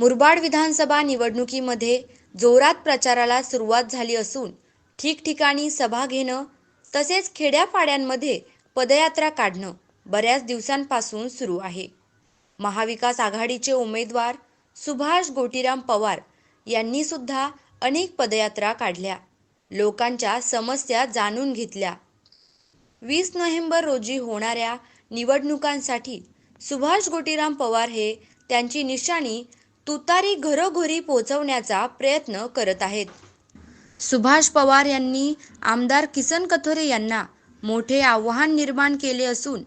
मुरबाड विधानसभा निवडणुकीमध्ये जोरात प्रचाराला सुरुवात झाली असून ठिकठिकाणी सभा घेणं तसेच खेड्यापाड्यांमध्ये पदयात्रा काढणं बऱ्याच दिवसांपासून सुरू आहे. महाविकास आघाडीचे उमेदवार सुभाष गोटीराम पवार यांनी सुद्धा अनेक पदयात्रा काढल्या. लोकांच्या समस्या जाणून घेतल्या. वीस नोव्हेंबर रोजी होणाऱ्या निवडणुकांसाठी सुभाष गोटीराम पवार हे त्यांची निशाणी तुतारी घरोघरी पोहोचवण्याचा प्रयत्न करत आहेत. सुभाष पवार यांनी आमदार किसन कथोरे यांना मोठे आव्हान निर्माण केले असून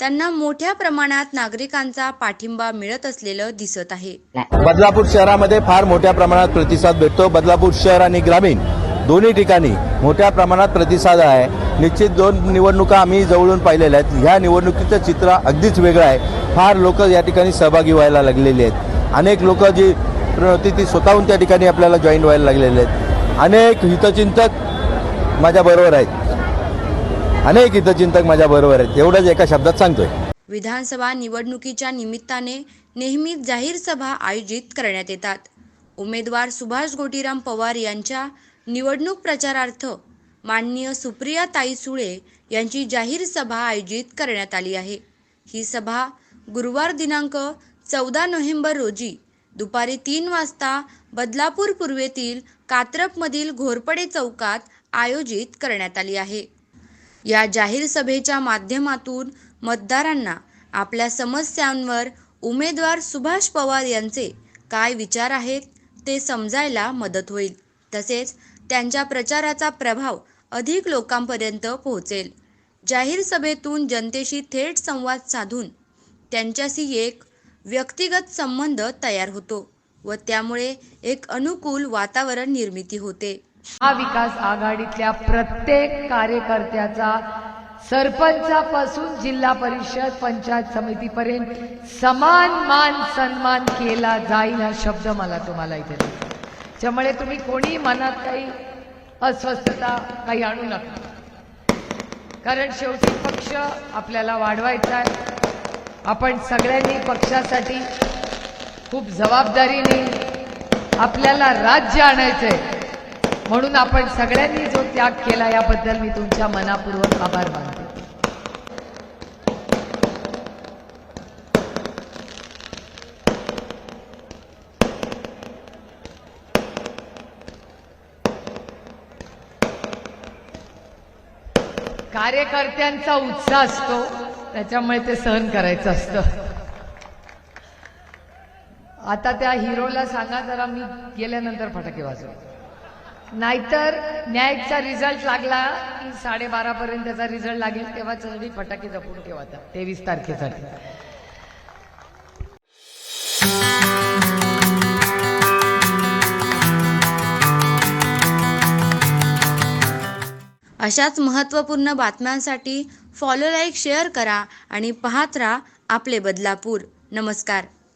त्यांना मोठ्या प्रमाणात नागरिकांचा पाठिंबा मिळत असलेलं दिसत आहे. बदलापूर शहरामध्ये फार मोठ्या प्रमाणात प्रतिसाद भेटतो. बदलापूर शहर आणि ग्रामीण दोन्ही ठिकाणी मोठ्या प्रमाणात प्रतिसाद आहे. निश्चित दोन निवडणुका आम्ही जवळून पाहिलेल्या आहेत. ह्या निवडणुकीचं चित्र अगदीच वेगळं आहे. फार लोक या ठिकाणी सहभागी व्हायला लागलेली आहेत. अनेक लोक जी होती ती स्वतःहून त्या ठिकाणी आपल्याला जॉईन व्हायला लागलेले आहेत. अनेक हितचिंतक माझ्याबरोबर आहेत. अनेक हितचिंतक माझ्याबरोबर आहेत. एवढंच एका शब्दात सांगतोय. विधानसभा निवडणुकीच्या निमित्ताने नेहमी जाहीर सभा आयोजित करण्यात येतात. उमेदवार सुभाष गोटीराम पवार यांच्या निवडणूक प्रचारार्थ माननीय सुप्रिया ताई सुळे यांची जाहीर सभा आयोजित करण्यात आली आहे. ही सभा गुरुवार दिनांक चौदा नोव्हेंबर रोजी दुपारी तीन वाजता बदलापूर पूर्वेतील कात्रपमधील घोरपडे चौकात आयोजित करण्यात आली आहे. या जाहीर सभेच्या माध्यमातून मतदारांना आपल्या समस्यांवर उमेदवार सुभाष पवार यांचे काय विचार आहेत ते समजायला मदत होईल. तसेच त्यांच्या प्रचाराचा प्रभाव अधिक लोकांपर्यंत पोहोचेल. जाहीर सभेतून जनतेशी थेट संवाद साधून त्यांच्याशी एक व्यक्तिगत संबंध तयार होतो व त्यामुळे एक अनुकूल वातावरण निर्मिती होते. महाविकास आघाडीतल्या प्रत्येक कार्यकर्त्याचा सरपंचापासून जिल्हा परिषद पंचायत समितीपर्यंत समान मान सन्मान केला जाईल हा शब्द मला तुम्हाला इथे त्यामुळे तुम्ही कोणी मनात काही अस्वस्थता काही आणू नका. कारण शेवटी पक्ष आपल्याला वाढवायचा आहे. आपण सगळ्यांनी पक्षासाठी खूप जबाबदारीने आपल्याला राज्य आणायचंय. म्हणून आपण सगळ्यांनी जो त्याग केला याबद्दल मी तुमच्या मनापूर्वक आभार मानते. कार्यकर्त्यांचा उत्साह असतो. त्याच्यामुळे ते सहन करायचं असतं. आता त्या हिरोला सांगा जरा मी गेल्यानंतर फटाके वाजव. नाहीतर न्यायचा रिझल्ट लागला की साडेबारा पर्यंत त्याचा रिझल्ट लागेल तेव्हा मी फटाके जपून ठेवा तेवीस तारखेसाठी. अशाच महत्त्वपूर्ण बातम्यांसाठी फॉलो लाईक शेअर करा आणि पाहत राहा आपले बदलापूर. नमस्कार.